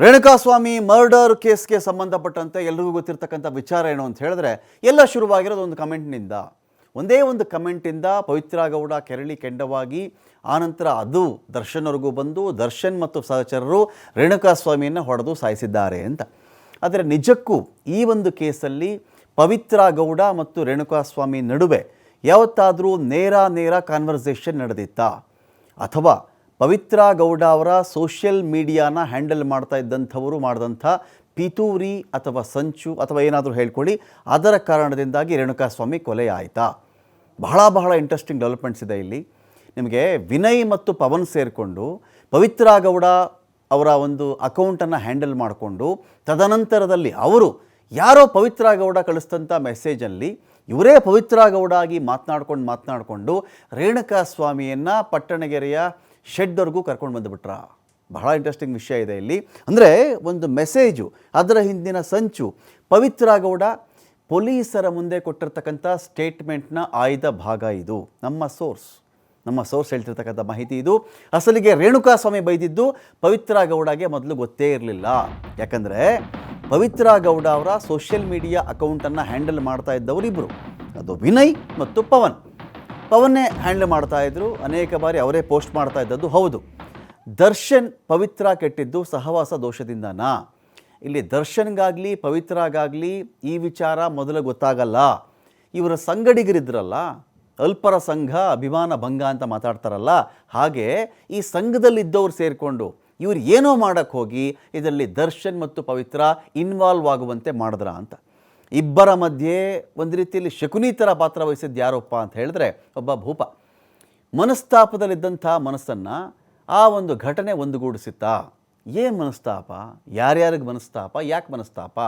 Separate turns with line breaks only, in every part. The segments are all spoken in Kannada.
ರೇಣುಕಾಸ್ವಾಮಿ ಮರ್ಡರ್ ಕೇಸ್ಗೆ ಸಂಬಂಧಪಟ್ಟಂತೆ ಎಲ್ರಿಗೂ ಗೊತ್ತಿರ್ತಕ್ಕಂಥ ವಿಚಾರ ಏನು ಅಂತ ಹೇಳಿದ್ರೆ, ಎಲ್ಲ ಶುರುವಾಗಿರೋದು ಒಂದು ಕಮೆಂಟ್ನಿಂದ. ಒಂದೇ ಒಂದು ಕಮೆಂಟಿಂದ ಪವಿತ್ರ ಗೌಡ, ಕೆರಳಿ ಕೆಂಡವಾಗಿ ಆನಂತರ ಅದು ದರ್ಶನ್ವರೆಗೂ ಬಂದು, ದರ್ಶನ್ ಮತ್ತು ಸಹಚರರು ರೇಣುಕಾಸ್ವಾಮಿಯನ್ನು ಹೊಡೆದು ಸಾಯಿಸಿದ್ದಾರೆ ಅಂತ. ಆದರೆ ನಿಜಕ್ಕೂ ಈ ಒಂದು ಕೇಸಲ್ಲಿ ಪವಿತ್ರ ಗೌಡ ಮತ್ತು ರೇಣುಕಾಸ್ವಾಮಿ ನಡುವೆ ಯಾವತ್ತಾದರೂ ನೇರ ನೇರ ಕಾನ್ವರ್ಸೇಷನ್ ನಡೆದಿತ್ತಾ? ಅಥವಾ ಪವಿತ್ರ ಗೌಡ ಅವರ ಸೋಷಿಯಲ್ ಮೀಡಿಯಾನ ಹ್ಯಾಂಡಲ್ ಮಾಡ್ತಾ ಇದ್ದಂಥವರು ಮಾಡಿದಂಥ ಪಿತೂರಿ ಅಥವಾ ಸಂಚು ಅಥವಾ ಏನಾದರೂ ಹೇಳ್ಕೊಳ್ಳಿ, ಅದರ ಕಾರಣದಿಂದಾಗಿ ರೇಣುಕಾಸ್ವಾಮಿ ಕೊಲೆ ಆಯಿತಾ? ಬಹಳ ಬಹಳ ಇಂಟ್ರೆಸ್ಟಿಂಗ್ ಡೆವಲಪ್ಮೆಂಟ್ಸ್ ಇದೆ ಇಲ್ಲಿ. ನಿಮಗೆ ವಿನಯ್ ಮತ್ತು ಪವನ್ ಸೇರಿಕೊಂಡು ಪವಿತ್ರ ಗೌಡ ಅವರ ಒಂದು ಅಕೌಂಟನ್ನು ಹ್ಯಾಂಡಲ್ ಮಾಡಿಕೊಂಡು ತದನಂತರದಲ್ಲಿ ಅವರು ಯಾರೋ ಪವಿತ್ರ ಗೌಡ ಕಳಿಸ್ತಂಥ ಮೆಸೇಜಲ್ಲಿ ಇವರೇ ಪವಿತ್ರ ಗೌಡ ಆಗಿ ಮಾತನಾಡ್ಕೊಂಡು ಮಾತನಾಡಿಕೊಂಡು ರೇಣುಕಾ ಸ್ವಾಮಿಯನ್ನು ಪಟ್ಟಣಗೆರೆಯ ಶೆಡ್ವರೆಗೂ ಕರ್ಕೊಂಡು ಬಂದುಬಿಟ್ರ? ಬಹಳ ಇಂಟ್ರೆಸ್ಟಿಂಗ್ ವಿಷಯ ಇದೆ ಇಲ್ಲಿ. ಅಂದರೆ ಒಂದು ಮೆಸೇಜು ಅದರ ಹಿಂದಿನ ಸಂಚು, ಪವಿತ್ರ ಗೌಡ ಪೊಲೀಸರ ಮುಂದೆ ಕೊಟ್ಟಿರ್ತಕ್ಕಂಥ ಸ್ಟೇಟ್ಮೆಂಟ್ನ ಆಯ್ದ ಭಾಗ ಇದು. ನಮ್ಮ ಸೋರ್ಸ್ ನಮ್ಮ ಸೋರ್ಸ್ ಹೇಳ್ತಿರ್ತಕ್ಕಂಥ ಮಾಹಿತಿ ಇದು. ಅಸಲಿಗೆ ರೇಣುಕಾ ಸ್ವಾಮಿ ಬೈದಿದ್ದು ಪವಿತ್ರ ಗೌಡಗೆ ಮೊದಲು ಗೊತ್ತೇ ಇರಲಿಲ್ಲ. ಯಾಕಂದರೆ ಪವಿತ್ರ ಗೌಡ ಅವರ ಸೋಷಿಯಲ್ ಮೀಡಿಯಾ ಅಕೌಂಟನ್ನು ಹ್ಯಾಂಡಲ್ ಮಾಡ್ತಾ ಇದ್ದವರು ಇಬ್ಬರು ಅದು ವಿನಯ್ ಮತ್ತು ಪವನ್. ಪವನ್ನೇ ಹ್ಯಾಂಡಲ್ ಮಾಡ್ತಾ ಇದ್ರು. ಅನೇಕ ಬಾರಿ ಅವರೇ ಪೋಸ್ಟ್ ಮಾಡ್ತಾ ಇದ್ದದ್ದು. ಹೌದು, ದರ್ಶನ್ ಪವಿತ್ರ ಕೆಟ್ಟಿದ್ದು ಸಹವಾಸ ದೋಷದಿಂದನಾ? ಇಲ್ಲಿ ದರ್ಶನ್ಗಾಗಲಿ, ಪವಿತ್ರಗಾಗಲಿ ಈ ವಿಚಾರ ಮೊದಲು ಗೊತ್ತಾಗಲ್ಲ. ಇವರ ಸಂಗಡಿಗರಿದ್ರಲ್ಲ, ಅಲ್ಪರ ಸಂಘ, ಅಭಿಮಾನ ಭಂಗ ಅಂತ ಮಾತಾಡ್ತಾರಲ್ಲ. ಹಾಗೆ ಈ ಸಂಘದಲ್ಲಿದ್ದವ್ರು ಸೇರಿಕೊಂಡು ಇವ್ರು ಏನೋ ಮಾಡೋಕ್ಕೆ ಹೋಗಿ, ಇದರಲ್ಲಿ ದರ್ಶನ್ ಮತ್ತು ಪವಿತ್ರ ಇನ್ವಾಲ್ವ್ ಆಗುವಂತೆ ಮಾಡಿದ್ರ ಅಂತ. ಇಬ್ಬರ ಮಧ್ಯೆ ಒಂದು ರೀತಿಯಲ್ಲಿ ಶಕುನಿ ಥರ ಪಾತ್ರ ವಹಿಸಿದ್ದು ಯಾರಪ್ಪ ಅಂತ ಹೇಳಿದ್ರೆ ಒಬ್ಬ ಭೂಪ. ಮನಸ್ತಾಪದಲ್ಲಿದ್ದಂಥ ಮನಸ್ಸನ್ನು ಆ ಒಂದು ಘಟನೆ ಒಂದುಗೂಡಿಸಿತ್ತಾ? ಏನು ಮನಸ್ತಾಪ? ಯಾರ್ಯಾರಿಗೆ ಮನಸ್ತಾಪ? ಯಾಕೆ ಮನಸ್ತಾಪ?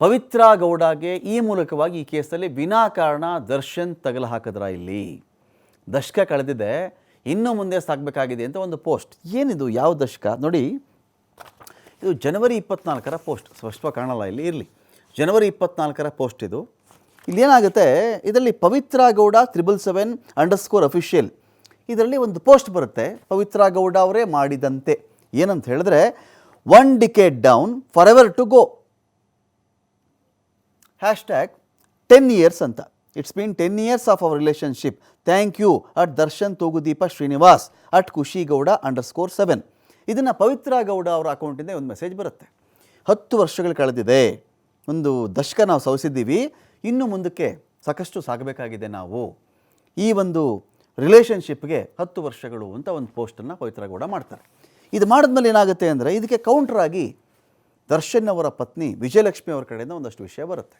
ಪವಿತ್ರ ಗೌಡಗೆ ಈ ಮೂಲಕವಾಗಿ ಈ ಕೇಸಲ್ಲಿ ವಿನಾಕಾರಣ ದರ್ಶನ್ ತಗಲು ಹಾಕಿದ್ರ ಇಲ್ಲಿ? ದಶಕ ಕಳೆದಿದೆ, ಇನ್ನೂ ಮುಂದೆ ಸಾಗಬೇಕಾಗಿದೆ ಅಂತ ಒಂದು ಪೋಸ್ಟ್. ಏನಿದು? ಯಾವ ದಶಕ? ನೋಡಿ, ಇದು ಜನವರಿ ಇಪ್ಪತ್ನಾಲ್ಕರ ಪೋಸ್ಟ್. ಸ್ಪಷ್ಟವಾಗಿ ಕಾಣಲ್ಲ ಇಲ್ಲಿ, ಇರಲಿ. ಜನವರಿ ಇಪ್ಪತ್ನಾಲ್ಕರ ಪೋಸ್ಟ್ ಇದು. ಇಲ್ಲಿ ಏನಾಗುತ್ತೆ ಇದರಲ್ಲಿ Pavithra Gowda triple seven underscore official. ಇದರಲ್ಲಿ ಒಂದು ಪೋಸ್ಟ್ ಬರುತ್ತೆ ಪವಿತ್ರ ಗೌಡ ಅವರೇ ಮಾಡಿದಂತೆ. ಏನಂತ ಹೇಳಿದ್ರೆ, one decade down forever to go. Hashtag, ten years ಅಂತ. It's been ten years of our relationship. Thank you at Darshan Thoogudeepa Srinivas, at Khushi Gowda underscore seven. ಇದನ್ನು ಪವಿತ್ರ ಗೌಡ ಅವರ ಅಕೌಂಟಿಂದ ಒಂದು ಮೆಸೇಜ್ ಬರುತ್ತೆ. ಹತ್ತು ವರ್ಷಗಳು ಕಳೆದಿದೆ. ಒಂದು ದಶಕ ನಾವು ಸವಿಸಿದ್ದೀವಿ. ಇನ್ನು ಮುಂದಕ್ಕೆ ಸಾಕಷ್ಟು ಸಾಗಬೇಕಾಗಿದೆ ನಾವು. ಈ ಒಂದು ರಿಲೇಷನ್ಶಿಪ್ಗೆ ಹತ್ತು ವರ್ಷಗಳು ಅಂತ ಒಂದು ಪೋಸ್ಟನ್ನು ಪವಿತ್ರ ಗೌಡ ಮಾಡ್ತಾರೆ. ಇದು ಮಾಡಿದ್ಮೇಲೆ ಏನಾಗುತ್ತೆ ಅಂದರೆ ಇದಕ್ಕೆ ಕೌಂಟ್ರಾಗಿ ದರ್ಶನ್ ಅವರ ಪತ್ನಿ ವಿಜಯಲಕ್ಷ್ಮಿ ಅವರ ಕಡೆಯಿಂದ ಒಂದಷ್ಟು ವಿಷಯ ಬರುತ್ತೆ.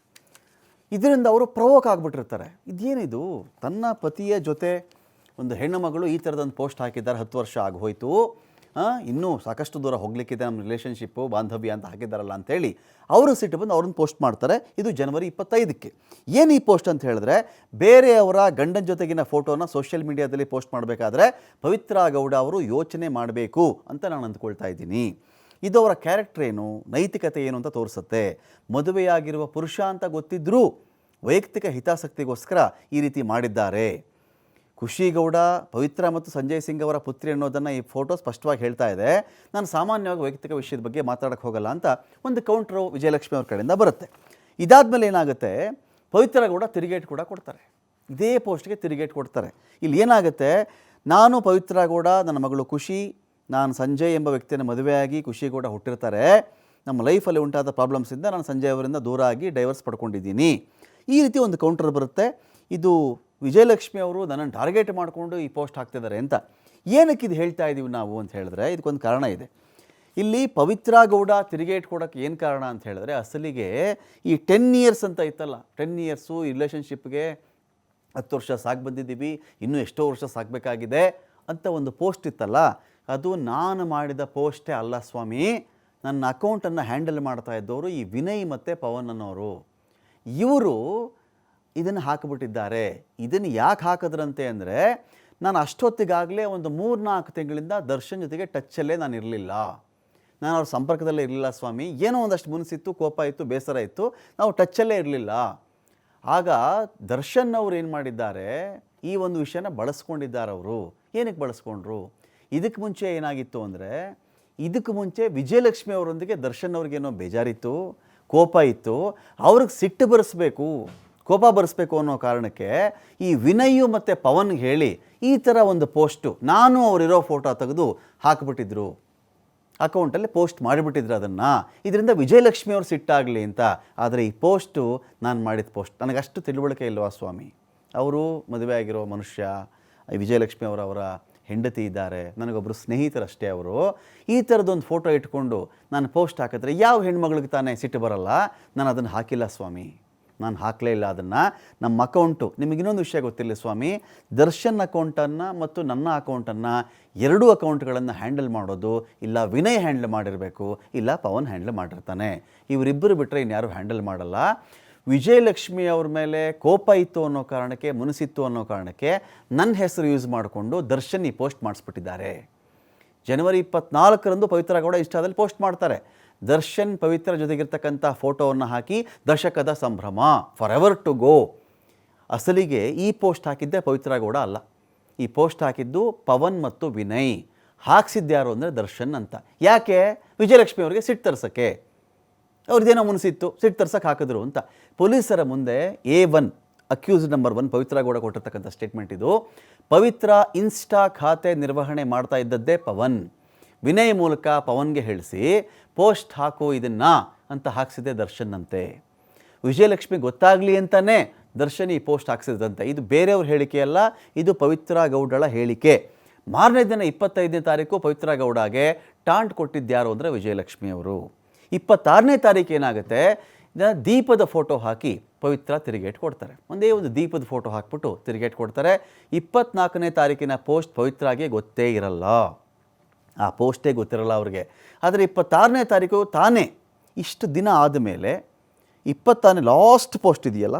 ಇದರಿಂದ ಅವರು ಪ್ರವೋಕ್ ಆಗಿಬಿಟ್ಟಿರ್ತಾರೆ. ಇದೇನಿದು? ತನ್ನ ಪತಿಯ ಜೊತೆ ಒಂದು ಹೆಣ್ಣು ಮಗಳು ಈ ಥರದೊಂದು ಪೋಸ್ಟ್ ಹಾಕಿದ್ದಾರೆ. ಹತ್ತು ವರ್ಷ ಆಗೋಯ್ತು. ಇನ್ನೂ ಸಾಕಷ್ಟು ದೂರ ಹೋಗ್ಲಿಕ್ಕಿದೆ ನಮ್ಮ ರಿಲೇಷನ್ಶಿಪ್ಪು ಬಾಂಧವ್ಯ ಅಂತ ಹಾಕಿದ್ದಾರಲ್ಲ ಅಂತೇಳಿ ಅವರು ಸಿಟ್ಟು ಬಂದು ಅವ್ರನ್ನ ಪೋಸ್ಟ್ ಮಾಡ್ತಾರೆ. ಇದು ಜನವರಿ ಇಪ್ಪತ್ತೈದಕ್ಕೆ. ಏನು ಈ ಪೋಸ್ಟ್ ಅಂತ ಹೇಳಿದ್ರೆ, ಬೇರೆಯವರ ಗಂಡನ ಜೊತೆಗಿನ ಫೋಟೋನ ಸೋಷಿಯಲ್ ಮೀಡಿಯಾದಲ್ಲಿ ಪೋಸ್ಟ್ ಮಾಡಬೇಕಾದ್ರೆ ಪವಿತ್ರ ಗೌಡ ಅವರು ಯೋಚನೆ ಮಾಡಬೇಕು ಅಂತ ನಾನು ಅಂದ್ಕೊಳ್ತಾ ಇದ್ದೀನಿ. ಇದು ಅವರ ಕ್ಯಾರೆಕ್ಟರ್ ಏನು, ನೈತಿಕತೆ ಏನು ಅಂತ ತೋರಿಸುತ್ತೆ. ಮದುವೆಯಾಗಿರುವ ಪುರುಷ ಅಂತ ಗೊತ್ತಿದ್ದರೂ ವೈಯಕ್ತಿಕ ಹಿತಾಸಕ್ತಿಗೋಸ್ಕರ ಈ ರೀತಿ ಮಾಡಿದ್ದಾರೆ. ಖುಷಿಗೌಡ, ಪವಿತ್ರ ಮತ್ತು ಸಂಜಯ್ ಸಿಂಗ್ ಅವರ ಪುತ್ರಿ ಅನ್ನೋದನ್ನು ಈ ಫೋಟೋ ಸ್ಪಷ್ಟವಾಗಿ ಹೇಳ್ತಾ ಇದೆ. ನಾನು ಸಾಮಾನ್ಯವಾಗಿ ವೈಯಕ್ತಿಕ ವಿಷಯದ ಬಗ್ಗೆ ಮಾತಾಡೋಕ್ಕೆ ಹೋಗಲ್ಲ ಅಂತ ಒಂದು ಕೌಂಟ್ರು ವಿಜಯಲಕ್ಷ್ಮಿ ಅವ್ರ ಕಡೆಯಿಂದ ಬರುತ್ತೆ. ಇದಾದಮೇಲೆ ಏನಾಗುತ್ತೆ? ಪವಿತ್ರ ಗೌಡ ತಿರುಗೇಟ್ ಕೂಡ ಕೊಡ್ತಾರೆ. ಇದೇ ಪೋಸ್ಟ್ಗೆ ತಿರುಗೇಟ್ ಕೊಡ್ತಾರೆ. ಇಲ್ಲಿ ಏನಾಗುತ್ತೆ? ನಾನು ಪವಿತ್ರ ಗೌಡ, ನನ್ನ ಮಗಳು ಖುಷಿ, ನಾನು ಸಂಜಯ್ ಎಂಬ ವ್ಯಕ್ತಿಯನ್ನು ಮದುವೆಯಾಗಿ ಖುಷಿ ಕೂಡ ಹುಟ್ಟಿರ್ತಾರೆ. ನಮ್ಮ ಲೈಫಲ್ಲಿ ಉಂಟಾದ ಪ್ರಾಬ್ಲಮ್ಸಿಂದ ನಾನು ಸಂಜಯ್ ಅವರಿಂದ ದೂರ ಆಗಿ ಡೈವರ್ಸ್ ಪಡ್ಕೊಂಡಿದ್ದೀನಿ. ಈ ರೀತಿ ಒಂದು ಕೌಂಟರ್ ಬರುತ್ತೆ. ಇದು ವಿಜಯಲಕ್ಷ್ಮಿ ಅವರು ನನ್ನನ್ನು ಟಾರ್ಗೆಟ್ ಮಾಡಿಕೊಂಡು ಈ ಪೋಸ್ಟ್ ಹಾಕ್ತಿದ್ದಾರೆ ಅಂತ ಏನಕ್ಕೆ ಇದು ಹೇಳ್ತಾ ಇದ್ದೀವಿ ನಾವು ಅಂತ ಹೇಳಿದ್ರೆ ಇದಕ್ಕೊಂದು ಕಾರಣ ಇದೆ. ಇಲ್ಲಿ ಪವಿತ್ರ ಗೌಡ ತಿರುಗೇಟ್ ಕೊಡೋಕ್ಕೆ ಏನು ಕಾರಣ ಅಂತ ಹೇಳಿದ್ರೆ ಅಸಲಿಗೆ ಈ ಟೆನ್ ಇಯರ್ಸ್ ಅಂತ ಇತ್ತಲ್ಲ ಟೆನ್ ಇಯರ್ಸು ಈ ರಿಲೇಷನ್ಶಿಪ್ಗೆ ಹತ್ತು ವರ್ಷ ಸಾಕು ಬಂದಿದ್ದೀವಿ, ಇನ್ನೂ ಎಷ್ಟೋ ವರ್ಷ ಸಾಕಬೇಕಾಗಿದೆ ಅಂತ ಒಂದು ಪೋಸ್ಟ್ ಇತ್ತಲ್ಲ, ಅದು ನಾನು ಮಾಡಿದ ಪೋಸ್ಟೇ ಅಲ್ಲ ಸ್ವಾಮಿ. ನನ್ನ ಅಕೌಂಟನ್ನು ಹ್ಯಾಂಡಲ್ ಮಾಡ್ತಾ ಇದ್ದವರು ಈ ವಿನಯ್ ಮತ್ತು ಪವನ್ ಅನ್ನೋರು. ಇವರು ಇದನ್ನು ಹಾಕಿಬಿಟ್ಟಿದ್ದಾರೆ. ಇದನ್ನು ಯಾಕೆ ಹಾಕಿದ್ರಂತೆ ಅಂದರೆ, ನಾನು ಅಷ್ಟೊತ್ತಿಗಾಗಲೇ ಒಂದು ಮೂರು ನಾಲ್ಕು ತಿಂಗಳಿಂದ ದರ್ಶನ್ ಜೊತೆಗೆ ಟಚ್ಚಲ್ಲೇ ನಾನು ಇರಲಿಲ್ಲ. ನಾನು ಅವ್ರ ಸಂಪರ್ಕದಲ್ಲೇ ಇರಲಿಲ್ಲ ಸ್ವಾಮಿ. ಏನೋ ಒಂದಷ್ಟು ಮುನಿಸಿತ್ತು, ಕೋಪ ಇತ್ತು, ಬೇಸರ ಇತ್ತು, ನಾವು ಟಚ್ಚಲ್ಲೇ ಇರಲಿಲ್ಲ. ಆಗ ದರ್ಶನ್ ಅವರು ಏನು ಮಾಡಿದ್ದಾರೆ, ಈ ಒಂದು ವಿಷಯನ ಬಳಸ್ಕೊಂಡಿದ್ದಾರೆ ಅವರು. ಏನಕ್ಕೆ ಬಳಸ್ಕೊಂಡ್ರು? ಇದಕ್ಕೆ ಮುಂಚೆ ಏನಾಗಿತ್ತು ಅಂದರೆ ಇದಕ್ಕೆ ಮುಂಚೆ ವಿಜಯಲಕ್ಷ್ಮಿ ಅವರೊಂದಿಗೆ ದರ್ಶನ್ ಅವ್ರಿಗೇನೋ ಬೇಜಾರಿತ್ತು, ಕೋಪ ಇತ್ತು, ಅವ್ರಿಗೆ ಸಿಟ್ಟು ಬರೆಸ್ಬೇಕು. ಕೋಪ ಬರೆಸ್ಬೇಕು ಅನ್ನೋ ಕಾರಣಕ್ಕೆ ಈ ವಿನಯು ಮತ್ತು ಪವನ್ಗೆ ಹೇಳಿ ಈ ಥರ ಒಂದು ಪೋಸ್ಟು, ನಾನು ಅವರಿರೋ ಫೋಟೋ ತೆಗೆದು ಹಾಕಿಬಿಟ್ಟಿದ್ರು. ಅಕೌಂಟಲ್ಲಿ ಪೋಸ್ಟ್ ಮಾಡಿಬಿಟ್ಟಿದ್ರು ಅದನ್ನು. ಇದರಿಂದ ವಿಜಯಲಕ್ಷ್ಮಿಯವ್ರು ಸಿಟ್ಟಾಗಲಿ ಅಂತ. ಆದರೆ ಈ ಪೋಸ್ಟು, ನಾನು ಮಾಡಿದ ಪೋಸ್ಟ್, ನನಗಷ್ಟು ತಿಳುವಳಿಕೆ ಇಲ್ಲವಾ ಸ್ವಾಮಿ? ಅವರು ಮದುವೆ ಆಗಿರೋ ಮನುಷ್ಯ ವಿಜಯಲಕ್ಷ್ಮಿ ಅವರ ಅವರ ಹೆಂಡತಿ ಇದ್ದಾರೆ ನನಗೊಬ್ಬರು ಸ್ನೇಹಿತರಷ್ಟೇ ಅವರು. ಈ ಥರದೊಂದು ಫೋಟೋ ಇಟ್ಕೊಂಡು ನಾನು ಪೋಸ್ಟ್ ಹಾಕಿದ್ರೆ ಯಾವ ಹೆಣ್ಮಗಳಿಗೆ ತಾನೇ ಸಿಟ್ಟು ಬರಲ್ಲ? ನಾನು ಅದನ್ನು ಹಾಕಿಲ್ಲ ಸ್ವಾಮಿ. ನಾನು ಹಾಕಲೇ ಇಲ್ಲ ಅದನ್ನು. ನಮ್ಮ ಅಕೌಂಟು, ನಿಮಗೆ ಇನ್ನೊಂದು ವಿಷಯ ಗೊತ್ತಿರಲಿ ಸ್ವಾಮಿ, ದರ್ಶನ್ ಅಕೌಂಟನ್ನು ಮತ್ತು ನನ್ನ ಅಕೌಂಟನ್ನು ಎರಡು ಅಕೌಂಟ್ಗಳನ್ನು ಹ್ಯಾಂಡಲ್ ಮಾಡೋದು, ಇಲ್ಲ ವಿನಯ್ ಹ್ಯಾಂಡಲ್ ಮಾಡಿರಬೇಕು, ಇಲ್ಲ ಪವನ್ ಹ್ಯಾಂಡಲ್ ಮಾಡಿರ್ತಾನೆ. ಇವರಿಬ್ಬರು ಬಿಟ್ಟರೆ ಇನ್ಯಾರು ಹ್ಯಾಂಡಲ್ ಮಾಡಲ್ಲ. ವಿಜಯಲಕ್ಷ್ಮಿ ಅವ್ರ ಮೇಲೆ ಕೋಪ ಇತ್ತು ಅನ್ನೋ ಕಾರಣಕ್ಕೆ ಮುನಿಸಿತ್ತು ಅನ್ನೋ ಕಾರಣಕ್ಕೆ ನನ್ನ ಹೆಸರು ಯೂಸ್ ಮಾಡಿಕೊಂಡು ದರ್ಶನ್ ಈ ಪೋಸ್ಟ್ ಮಾಡಿಸ್ಬಿಟ್ಟಿದ್ದಾರೆ. ಜನವರಿ ಇಪ್ಪತ್ನಾಲ್ಕರಂದು ಪವಿತ್ರ ಗೌಡ ಇಷ್ಟಾದಲ್ಲಿ ಪೋಸ್ಟ್ ಮಾಡ್ತಾರೆ. ದರ್ಶನ್ ಪವಿತ್ರ ಜೊತೆಗಿರ್ತಕ್ಕಂಥ ಫೋಟೋವನ್ನು ಹಾಕಿ ದಶಕದ ಸಂಭ್ರಮ ಫಾರ್ ಎವರ್ ಟು ಗೋ ಅಸಲಿಗೆ ಈ ಪೋಸ್ಟ್ ಹಾಕಿದ್ದೆ ಪವಿತ್ರ ಗೌಡ ಅಲ್ಲ. ಈ ಪೋಸ್ಟ್ ಹಾಕಿದ್ದು ಪವನ್ ಮತ್ತು ವಿನಯ್. ಹಾಕ್ಸಿದ್ಯಾರು ಅಂದರೆ ದರ್ಶನ್ ಅಂತ. ಯಾಕೆ? ವಿಜಯಲಕ್ಷ್ಮಿ ಅವರಿಗೆ ಸಿಟ್ಟು ತರ್ಸೋಕ್ಕೆ. ಅವ್ರದ್ದೇನೋ ಮುನಿಸಿತ್ತು, ಸಿಟ್ಟು ತರ್ಸಕ್ಕೆ ಹಾಕಿದ್ರು ಅಂತ. ಪೊಲೀಸರ ಮುಂದೆ A one accused number one Pavithra Gowda ಕೊಟ್ಟಿರ್ತಕ್ಕಂಥ ಸ್ಟೇಟ್ಮೆಂಟ್ ಇದು. ಪವಿತ್ರ ಇನ್ಸ್ಟಾ ಖಾತೆ ನಿರ್ವಹಣೆ ಮಾಡ್ತಾ ಇದ್ದದ್ದೇ ಪವನ್. ವಿನಯ್ ಮೂಲಕ ಪವನ್ಗೆ ಹೇಳಿಸಿ ಪೋಸ್ಟ್ ಹಾಕು ಇದನ್ನು ಅಂತ ಹಾಕ್ಸಿದ್ದೆ ದರ್ಶನ್ ಅಂತೆ ವಿಜಯಲಕ್ಷ್ಮಿ ಗೊತ್ತಾಗಲಿ ಅಂತಲೇ ದರ್ಶನ್ ಈ ಪೋಸ್ಟ್ ಹಾಕ್ಸಿದಂತೆ ಇದು ಬೇರೆಯವ್ರ ಹೇಳಿಕೆ ಅಲ್ಲ, ಇದು ಪವಿತ್ರ ಗೌಡಳ ಹೇಳಿಕೆ. ಮಾರನೇ ದಿನ ಇಪ್ಪತ್ತೈದನೇ ತಾರೀಕು ಪವಿತ್ರ ಗೌಡಗೆ ಟಾಂಟ್ ಕೊಟ್ಟಿದ್ದ್ಯಾರು ಅಂದರೆ ವಿಜಯಲಕ್ಷ್ಮಿಯವರು ಇಪ್ಪತ್ತಾರನೇ ತಾರೀಕು ಏನಾಗುತ್ತೆ? ದೀಪದ ಫೋಟೋ ಹಾಕಿ ಪವಿತ್ರ ತಿರುಗೇಟ್ ಕೊಡ್ತಾರೆ. ಒಂದೇ ಒಂದು ದೀಪದ ಫೋಟೋ ಹಾಕ್ಬಿಟ್ಟು ತಿರುಗೇಟ್ ಕೊಡ್ತಾರೆ. ಇಪ್ಪತ್ನಾಲ್ಕನೇ ತಾರೀಕಿನ ಪೋಸ್ಟ್ ಪವಿತ್ರಾಗೆ ಗೊತ್ತೇ ಇರಲ್ಲ. ಆ ಪೋಸ್ಟೇ ಗೊತ್ತಿರಲ್ಲ ಅವ್ರಿಗೆ. ಆದರೆ ಇಪ್ಪತ್ತಾರನೇ ತಾರೀಕು ತಾನೇ ಇಷ್ಟು ದಿನ ಆದಮೇಲೆ ಇಪ್ಪತ್ತಾರನೇ ಲಾಸ್ಟ್ ಪೋಸ್ಟ್ ಇದೆಯಲ್ಲ?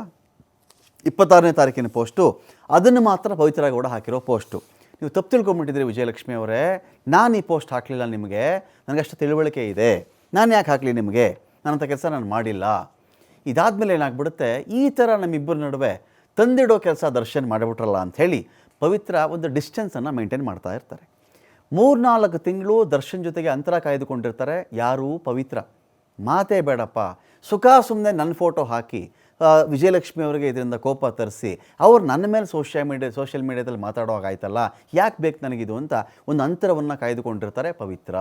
ಇಪ್ಪತ್ತಾರನೇ ತಾರೀಕಿನ ಪೋಸ್ಟು, ಅದನ್ನು ಮಾತ್ರ ಪವಿತ್ರ ಗೌಡ ಹಾಕಿರೋ ಪೋಸ್ಟು. ನೀವು ತಪ್ಪು ತಿಳ್ಕೊಂಬಿಟ್ಟಿದ್ರಿ ವಿಜಯಲಕ್ಷ್ಮಿ ಅವರೇ. ನಾನು ಈ ಪೋಸ್ಟ್ ಹಾಕಲಿಲ್ಲ ನಿಮಗೆ. ನನಗಷ್ಟು ತಿಳುವಳಿಕೆ ಇದೆ. ನಾನು ಯಾಕೆ ಹಾಕಲಿ ನಿಮಗೆ? ನನ್ನಂಥ ಕೆಲಸ ನಾನು ಮಾಡಿಲ್ಲ. ಇದಾದಮೇಲೆ ಏನಾಗ್ಬಿಡುತ್ತೆ? ಈ ಥರ ನಮ್ಮಿಬ್ಬರ ನಡುವೆ ತಂದಿಡೋ ಕೆಲಸ ದರ್ಶನ್ ಮಾಡಿಬಿಟ್ರಲ್ಲ ಅಂಥೇಳಿ ಪವಿತ್ರ ಒಂದು ಡಿಸ್ಟೆನ್ಸನ್ನು ಮೇಂಟೈನ್ ಮಾಡ್ತಾ ಇರ್ತಾರೆ. ಮೂರ್ನಾಲ್ಕು ತಿಂಗಳು ದರ್ಶನ್ ಜೊತೆಗೆ ಅಂತರ ಕಾಯ್ದುಕೊಂಡಿರ್ತಾರೆ. ಯಾರೂ ಪವಿತ್ರ. ಮಾತೇ ಬೇಡಪ್ಪ. ಸುಖ ಸುಮ್ಮನೆ ನನ್ನ ಫೋಟೋ ಹಾಕಿ ವಿಜಯಲಕ್ಷ್ಮಿ ಅವರಿಗೆ ಇದರಿಂದ ಕೋಪ ತರಿಸಿ, ಅವ್ರು ನನ್ನ ಮೇಲೆ ಸೋಷಿಯಲ್ ಮೀಡಿಯಾ, ಸೋಷಿಯಲ್ ಮೀಡಿಯಾದಲ್ಲಿ ಮಾತಾಡೋ ಹಾಗಾಯ್ತಲ್ಲ ಯಾಕೆ ಬೇಕು ನನಗಿದು ಅಂತ ಒಂದು ಅಂತರವನ್ನು ಕಾಯ್ದುಕೊಂಡಿರ್ತಾರೆ ಪವಿತ್ರ.